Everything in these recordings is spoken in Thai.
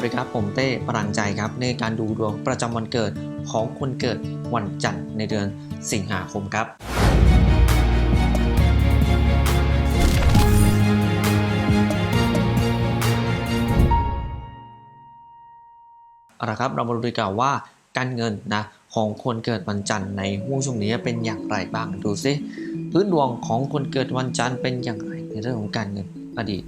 วัสดีครับ ผมเต้ปรังใจครับ ในการดูดวงประจำวันเกิดของคนเกิดวันจันทร์ในเดือนสิงหาคมครับ เอาละครับเรามาดูดีกว่าว่าการเงินนะของคนเกิดวันจันทร์ในห่วงช่วงนี้เป็นอย่างไรบ้างดูซิพื้นดวงของคนเกิดวันจันทร์เป็นอย่างไรในเรื่องของการเงินอดีต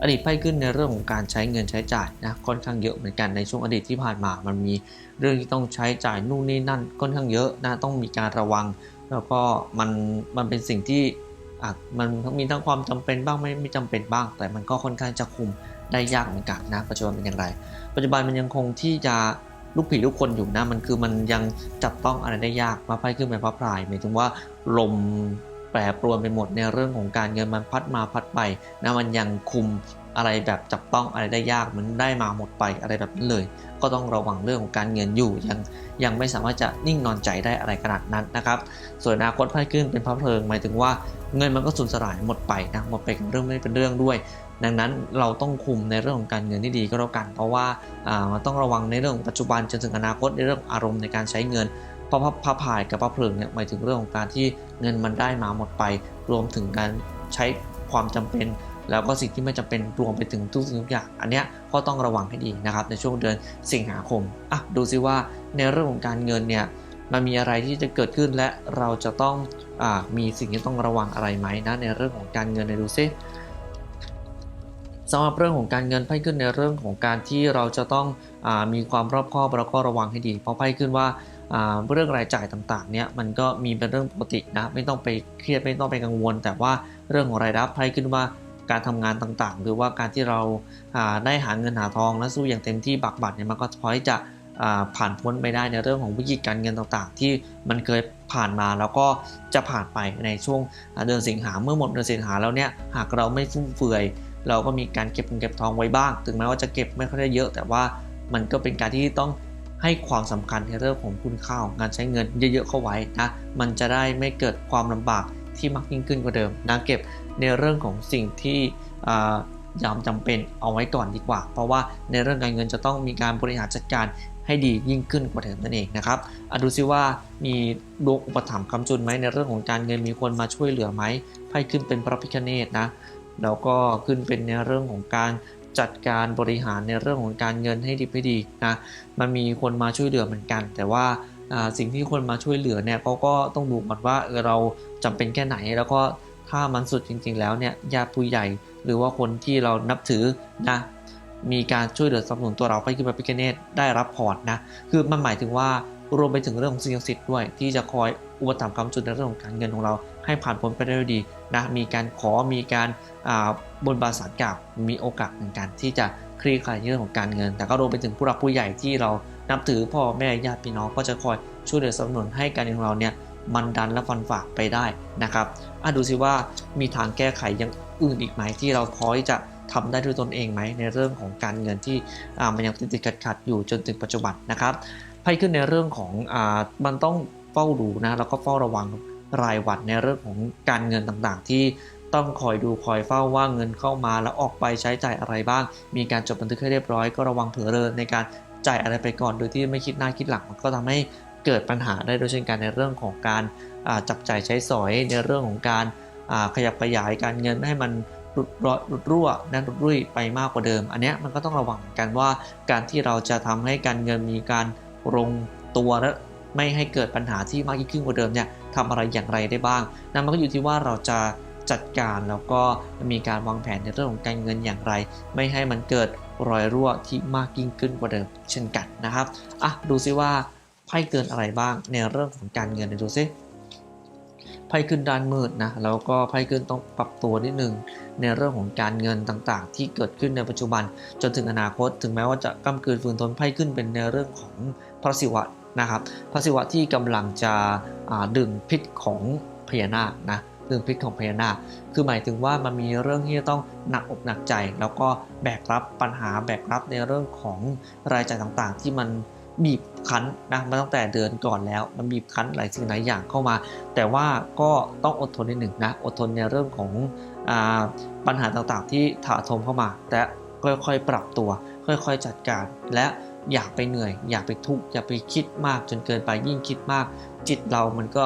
อดีตไพ่ขึ้นในเรื่องของการใช้เงินใช้จ่ายนะค่อนข้างเยอะเหมือนกันในช่วงอดีตที่ผ่านมา มันมีเรื่องที่ต้องใช้จ่ายนู่นนี่นั่นค่อนข้างเยอะนะต้องมีการระวัง แล้วก็มันมันเป็นสิ่งที่มันมีทั้งความจำเป็นบ้างไม่ไม่จำเป็นบ้าง แต่มันก็ค่อนข้างจะคุมได้ยากเหมือนกันนะปัจจุบันเป็นอย่างไร ปัจจุบันมันยังคงที่จะลูกผีลูกคนอยู่นะมันคือมันยังจับต้องอะไรได้ยากมาไพ่ขึ้นไปพระพรายหมายถึงว่าลม แปรปรวนไปหมดในเรื่องของการเงินมันพัดมาพัดไปนะมันยังคุมอะไรแบบจับต้องอะไรได้ยากเหมือนได้มาหมดไปอะไรแบบนั้นเลย ก็ต้องระวังเรื่องของการเงินอยู่ยังยังไม่สามารถจะนิ่งนอนใจได้อะไรขนาดนั้นนะครับ ส่วนอนาคตไพ่ขึ้นเป็นพระเพลิงหมายถึงว่าเงินมันก็สูญสลายหมดไปนะหมดไปกับเรื่องไม่เป็นเรื่องด้วย ดังนั้นเราต้องคุมในเรื่องของการเงินที่ดีก็แล้วกัน เพราะว่ามันต้องระวังในเรื่องปัจจุบันจนถึงอนาคตในเรื่องอารมณ์ในการใช้เงิน พราะพระพายกับพระเพลิงเนี่ยหมายถึงเรื่องของการที่เงินมันได้มาหมดไป รวมถึงการใช้ความจำเป็น แล้วก็สิ่งที่ไม่จำเป็นรวมไปถึงทุกสิ่งทุกอย่าง อันเนี้ยก็ต้องระวังให้ดีนะครับในช่วงเดือนสิงหาคมอะดูซิว่าในเรื่องของการเงินเนี่ยมันมีอะไรที่จะเกิดขึ้นและเราจะต้องอมีสิ่งที่ต้องระวังอะไรไหมนะในเรื่องของการเงินในดูซิสำหรับเรื่องของการเงินไพ่ขึ้นในเรื่องของการที่เราจะต้องอมีความรอบคอบแล้วก็ระวังให้ดี เพราะไพ่ขึ้นว่า เรื่องรายจ่ายต่างๆเนี่ยมันก็มีเป็นเรื่องปกตินะไม่ต้องไปเครียดไม่ต้องไปกังวล แต่ว่าเรื่องของรายรับไพ่ขึ้นว่าการทำงานต่างๆ หรือว่าการที่เราได้หาเงินหาทองและสู้อย่างเต็มที่บักบัตรเนี่ยมันก็พอที่จะผ่านพ้นไปได้ในเรื่องของวิกฤตการเงินต่างๆ ที่มันเคยผ่านมาแล้วก็จะผ่านไปในช่วงเดือนสิงหาเมื่อหมดเดือนสิงหาแล้วเนี่ยหากเราไม่ฟุ่มเฟือย เราก็มีการเก็บเงินเก็บทองไว้บ้าง ถึงแม้ว่าจะเก็บไม่ค่อยได้เยอะ แต่ว่ามันก็เป็นการที่ต้อง ให้ความสำคัญในเรื่องของคุณค่าของการใช้เงินเยอะๆเข้าไว้นะมันจะได้ไม่เกิดความลำบากที่มากยิ่งขึ้นกว่าเดิมนะเก็บในเรื่องของสิ่งที่ยามจำเป็นเอาไว้ก่อนดีกว่า เพราะว่าในเรื่องการเงินจะต้องมีการบริหารจัดการให้ดียิ่งขึ้นกว่าเดิมนั่นเองนะครับอดูซิว่ามีดวงอุปถัมภ์คำจุนไหมในเรื่องของการเงินมีคนมาช่วยเหลือไหมไพ่ขึ้นเป็นพระพิคเนตนะแล้วก็ขึ้นเป็นในเรื่องของการ จัดการบริหารในเรื่องของการเงินให้ดีให้ดีนะมันมีคนมาช่วยเหลือเหมือนกัน แต่ว่าสิ่งที่คนมาช่วยเหลือเนี่ยเขาก็ต้องดูก่อนว่าเออเราจำเป็นแค่ไหนแล้วก็ถ้ามันสุดจริง ๆ แล้วเนี่ยญาติผู้ใหญ่ หรือว่าคนที่เรานับถือนะมีการช่วยเหลือสนับสนุนตัวเราไปขึ้นมาพิกเนตได้รับพอร์ตนะคือมันหมายถึงว่า รวมไปถึงเรื่องของสิ่งศักดิ์สิทธิ์ด้วย ที่จะคอยอุปถัมภ์คำจุนในเรื่องของการเงินของเรา ให้ผ่านพ้นไปได้ด้วยดีนะมีการขอมีการบนบาสารกล่าวมีโอกาสเหมือนกันที่จะคลี่คลายเรื่องของการเงิน แต่ก็รวมไปถึงผู้หลักผู้ใหญ่ที่เรานับถือพ่อแม่ญาติพี่น้องก็จะคอยช่วยเหลือสนับสนุนให้การเงินของเราเนี่ยมันดันและฟันฝ่าไปได้นะครับอะดูซิว่ามีทางแก้ไขอย่างอื่นอีกไหมที่เราพอที่จะทำได้ด้วยตนเองไหมในเรื่องของการเงินที่มันยังติดติดขัดขัดอยู่จนถึงปัจจุบันนะครับ ไพ่ขึ้นในเรื่องของอมันต้องเฝ้าดูนะแล้วก็เฝ้าระวังรายวันในเรื่องของการเงินต่างๆ ที่ต้องคอยดูคอยเฝ้าว่าเงินเข้ามาแล้วออกไปใช้จ่ายอะไรบ้าง มีการจดบันทึกให้เรียบร้อย ก็ระวังเผลอเรินในการจ่ายอะไรไปก่อนโดยที่ไม่คิดหน้าคิดหลังมันก็ทำให้เกิดปัญหาได้โดยเช่นกันในเรื่องของการจับจ่ายใช้สอยในเรื่องของการขยับขยายการเงินให้มันหลุดหลุดรั่วนั่นหลุดรุ่ยไปมากกว่าเดิม อันนี้มันก็ต้องระวังกันว่าการที่เราจะทำให้การเงินมีการ ลงตัวและไม่ให้เกิดปัญหาที่มากยิ่งขึ้นกว่าเดิมเนี่ยทำอะไรอย่างไรได้บ้างนั่นมันก็อยู่ที่ว่าเราจะจัดการแล้วก็มีการวางแผนในเรื่องของการเงินอย่างไร ไม่ให้มันเกิดรอยรั่วที่มากยิ่งขึ้นกว่าเดิม เช่นกันนะครับอะดูซิว่าไพ่เกินอะไรบ้างในเรื่องของการเงินดูซิ ไพ่ขึ้นด้านมืดนะแล้วก็ไพ่ขึ้นต้องปรับตัวนิดนึงในเรื่องของการเงินต่างๆ ที่เกิดขึ้นในปัจจุบัน จนถึงอนาคต ถึงแม้ว่าจะกำกืนฝืนทนไพ่ขึ้นเป็นในเรื่องของพระศิวะนะครับพระศิวะที่กำลังจะดื่มพิษของพญานาคนะดื่มพิษของพญานาค คือหมายถึงว่ามันมีเรื่องที่จะต้องหนักอกหนักใจ แล้วก็แบกรับปัญหาแบกรับในเรื่องของรายจ่ายต่างๆ ที่มัน บีบคั้นนะมาตั้งแต่เดือนก่อนแล้ว มันบีบคั้นหลายสิ่งหลายอย่างเข้ามา แต่ว่าก็ต้องอดทนนิดหนึ่งนะอดทนในเรื่องของอปัญหาต่างๆ ที่ถาโถมเข้ามา แต่ค่อยๆปรับตัว ค่อยๆจัดการ และอย่าไปเหนื่อย อย่าไปทุกข์อย่าไปคิดมากจนเกินไปยิ่งคิดมาก จิตเรามันก็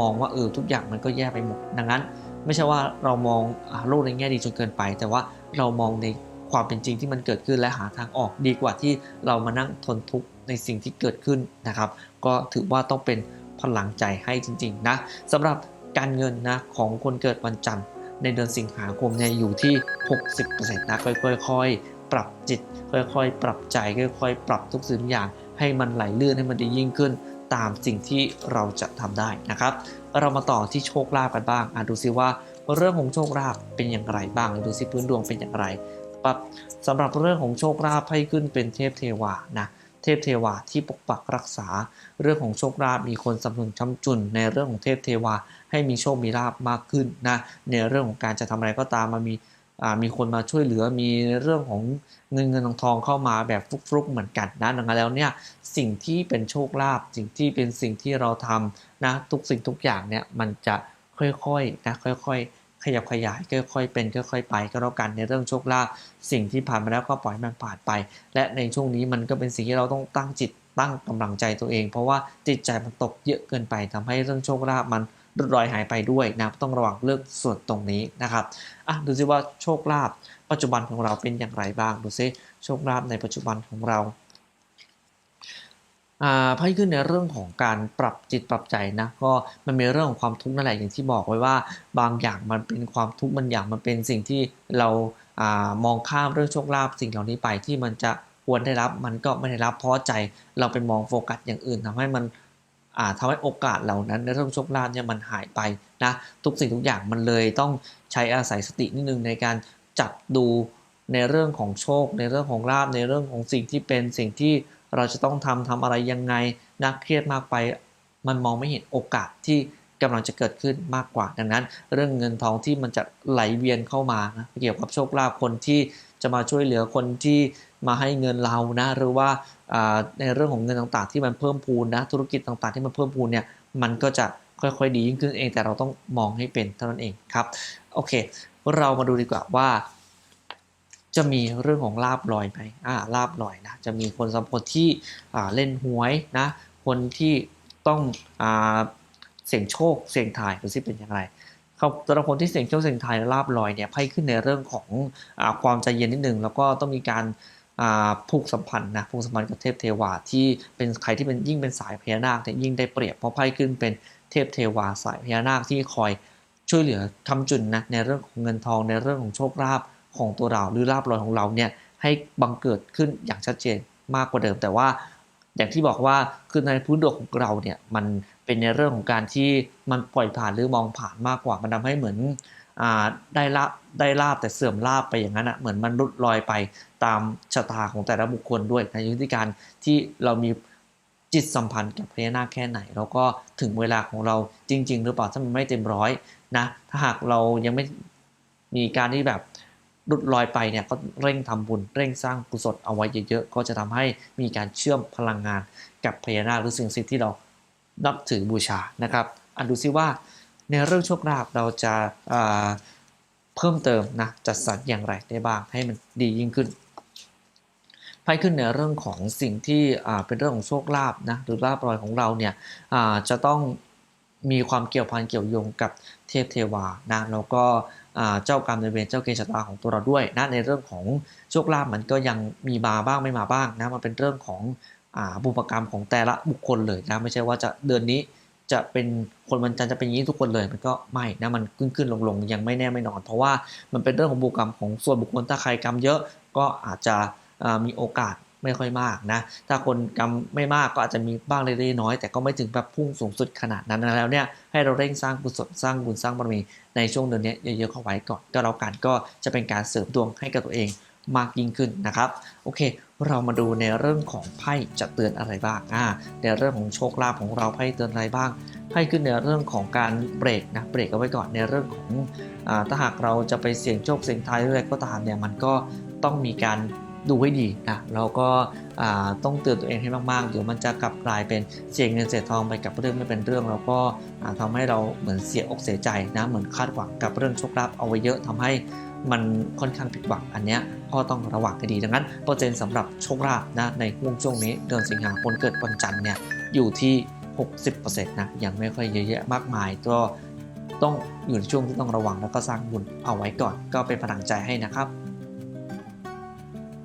มองว่าเออทุกอย่างมันก็แย่ไปหมดดังนั้น ไม่ใช่ว่าเรามองโลกในแง่ดีจนเกินไป แต่ว่าเรามองในความเป็นจริงที่มันเกิดขึ้นและหาทางออกดีกว่าที่เรามานั่งทนทุกข์ ในสิ่งที่เกิดขึ้นนะครับ ก็ถือว่าต้องเป็นพลังใจให้จริงๆนะสำหรับการเงินนะของคนเกิดวันจันทร์ในเดือนสิงหาคมเนี่ยอยู่ที่ 60%นะค่อยๆ ปรับจิต ค่อยๆ ปรับใจค่อยๆ ปรับทุกสิ่งอย่างให้มันไหลเลื่นให้มันดียิ่งขึ้นตามสิ่งที่เราจะทำได้นะครับ เรามาต่อที่โชคลาภกันบ้างอะดูซิว่าเรื่องของโชคลาภเป็นอย่างไรบ้างดูซิพื้นดวงเป็นอย่างไรปั๊บสำหรับเรื่องของโชคลาภให้ขึ้นเป็นเทพเทวานะ เทพเทวาที่ปกปักรักษา เรื่องของโชคลาภมีคนสนับสนุนช้ำจุน ในเรื่องของเทพเทวาให้มีโชคมีลาภมากขึ้นนะในเรื่องของการจะทำอะไรก็ตามมามีมีคนมาช่วยเหลือมีเรื่องของเงินเงินทองทองเข้ามาแบบฟลุกๆเหมือนกันนะดังนั้นแล้วเนี่ยสิ่งที่เป็นโชคลาภสิ่งที่เป็นสิ่งที่เราทำนะทุกสิ่งทุกอย่างเนี่ยมันจะค่อยๆนะค่อยๆ ขยับขยายค่อยๆเป็นค่อยๆไปก็แล้วกันในเรื่องโชคลาภสิ่งที่ผ่านมาแล้วก็ปล่อยมันผ่านไป และในช่วงนี้มันก็เป็นสิ่งที่เราต้องตั้งจิตตั้งกำลังใจตัวเอง เพราะว่าจิตใจมันตกเยอะเกินไปทำให้เรื่องโชคลาภมันรุดรอยหายไปด้วยนะต้องระวังเรื่องส่วนตรงนี้นะครับอะดูซิว่าโชคลาภปัจจุบันของเราเป็นอย่างไรบ้างดูซิโชคลาภในปัจจุบันของเรา อ่าไพ่ขึ้นในเรื่องของการปรับจิตปรับใจนะก็มันมีเรื่องของความทุกข์นั่นแหละอย่างที่บอกไว้ว่า บางอย่างมันเป็นความทุกข์บางอย่างมันเป็นสิ่งที่เราอามองข้ามเรื่องโชคลาภสิ่งเหล่านี้ไปที่มันจะควรได้รับมันก็ไม่ได้รับเพราะใจเราไปมองโฟกัสอย่างอื่นทำให้มันอ่าทำให้โอกาสเหล่านั้นในเรื่องโชคลาภเนี่ยมันหายไปนะทุกสิ่งทุกอย่างมันเลยต้องใช้อาศัยสตินิดนึงในการจับดูในเรื่องของโชค ในเรื่องของลาภในเรื่องของสิ่งที่เป็นสิ่งที่ เราจะต้องทำทำอะไรยังไงนักเครียดมากไป มันมองไม่เห็นโอกาสที่กำลังจะเกิดขึ้นมากกว่าดังนั้น เรื่องเงินทองที่มันจะไหลเวียนเข้ามานะเกี่ยวกับโชคลาภคนที่จะมาช่วยเหลือคนที่มาให้เงินเรานะหรือว่าอ่าในเรื่องของเงินต่างๆ ที่มันเพิ่มพูนนะธุรกิจต่างๆ ที่มันเพิ่มพูนเนี่ยมันก็จะค่อยๆดียิ่งขึ้นเองแต่เราต้องมองให้เป็นเท่านั้นเองครับโอเค เรามาดูดีกว่าว่า จะมีเรื่องของลาบลอยไหมอ่าลาบลอยนะ จะมีคนสำหรับคนที่อ่าเล่นหวยนะ คนที่ต้องอ่าเสี่ยงโชคเสี่ยงทายดูสิเป็นอย่างไรเขาสำหรับคนที่เสี่ยงโชคเสี่ยงทายลาบลอยเนี่ยไพ่ขึ้นในเรื่องของอาความใจเย็นนิดหนึ่งแล้วก็ต้องมีการอ่าผูกสัมพันธ์นะผูกสัมพันธ์กับเทพเทวาที่เป็นใครที่เป็นยิ่งเป็นสายพญานาคเนี่ยยิ่งได้เปรียบเพราะไพ่ขึ้นเป็นเทพเทวาสายพญานาคที่คอยช่วยเหลือคำจุนนะในเรื่องของเงินทองในเรื่องของโชคลาภ ของตัวเราหรือลาบลอยของเราเนี่ยให้บังเกิดขึ้นอย่างชัดเจนมากกว่าเดิม แต่ว่าอย่างที่บอกว่าคือในพื้นดวงของเราเนี่ยมันเป็นในเรื่องของการที่มันปล่อยผ่านหรือมองผ่านมากกว่ามันทำให้เหมือนอได้ลาบได้ลาบแต่เสื่อมลาบไปอย่างนั้นอะเหมือนมันลุดลอยไปตามชะตาของแต่ละบุคคลด้วยในวิธีการที่เรามีจิตสัมพันธ์กับพญานาคแค่ไหน แล้วก็ถึงเวลาของเราจริง ๆ หรือเปล่าถ้ามันไม่เต็มร้อยนะถ้าหากเรายังไม่มีการที่แบบ หลุดลอยไปเนี่ยก็เร่งทำบุญเร่งสร้างกุศลเอาไว้เยอะๆก็จะทำให้มีการเชื่อมพลังงานกับพญานาคหรือสิ่งศักดิ์สิทธิ์ที่เรานับถือบูชานะครับอันดูซิว่าในเรื่องโชคลาภเราจะอ่าเพิ่มเติมนะจัดสรรอย่างไรได้บ้างให้มันดียิ่งขึ้นไพ่ขึ้นในเรื่องของสิ่งที่เป็นเรื่องของโชคลาภนะหรือลาภลอยของเราเนี่ยจะต้องมีความเกี่ยวพันเกี่ยวโยงกับเทพเทวานะแล้วก็ เจ้ากรรมในเวรเจ้าเกณฑ์ชะตาของตัวเราด้วยนะในเรื่องของโชคลาภมันก็ยังมีมาบ้างไม่มาบ้างนะมันเป็นเรื่องของอบุพกรรมของแต่ละบุคคลเลยนะไม่ใช่ว่าจะเดือนนี้จะเป็นคนวันจันทร์จะเป็นอย่างนี้ทุกคนเลยมันก็ไม่นะมันขึ้นขึ้นลงลงยังไม่แน่ไม่นอน เพราะว่ามันเป็นเรื่องของบุพกรรมของส่วนบุคคลถ้าใครกรรมเยอะก็อาจจะมีโอกาส ไม่ค่อยมากนะ ถ้าคนกรรมไม่มากก็อาจจะมีบ้างเล็กๆน้อย แต่ก็ไม่ถึงแบบพุ่งสูงสุดขนาดนั้นแล้วเนี่ยให้เราเร่งสร้างกุศลสร้างบุญสร้างบารมีในช่วงเดือนนี้เยอะๆเข้าไว้ก่อนก็แล้วกันก็จะเป็นการเสริมดวงให้กับตัวเองมากยิ่งขึ้นนะครับโอเค เรามาดูในเรื่องของไพ่จะเตือนอะไรบ้างอ่าในเรื่องของโชคลาภของเราไพ่เตือนอะไรบ้างให้ขึ้นในเรื่องของการเบรกนะเบรกเอาไว้ก่อนในเรื่องของอาถ้าหากเราจะไปเสี่ยงโชคเสี่ยงทายอะไรก็ตามเนี่ยมันก็ต้องมีการ ดูให้ดีนะแล้วก็ต้องเตือนตัวเองให้มากๆ เดี๋ยวมันจะกลับกลายเป็นเสียเงินเสียทองไปกับเรื่องไม่เป็นเรื่อง แล้วก็อ่าทำให้เราเหมือนเสียอกเสียใจนะเหมือนคาดหวังกับเรื่องโชคลาภเอาไว้เยอะทำให้มันค่อนข้างผิดหวังอันเนี้ยก็ต้องระวังให้ดีดังนั้นเปอร์เซ็นต์สำหรับโชคลาภนะในห่วงช่วงนี้เดือนสิงหาคมเกิดวันจันทร์เนี่ยอยู่ที่ 60%นะยังไม่ค่อยเยอะแยะมากมายก็ต้องอยู่ในช่วงที่ต้องระวังแล้วก็สร้างบุญเอาไว้ก่อน ก็เป็นพลังใจให้นะครับ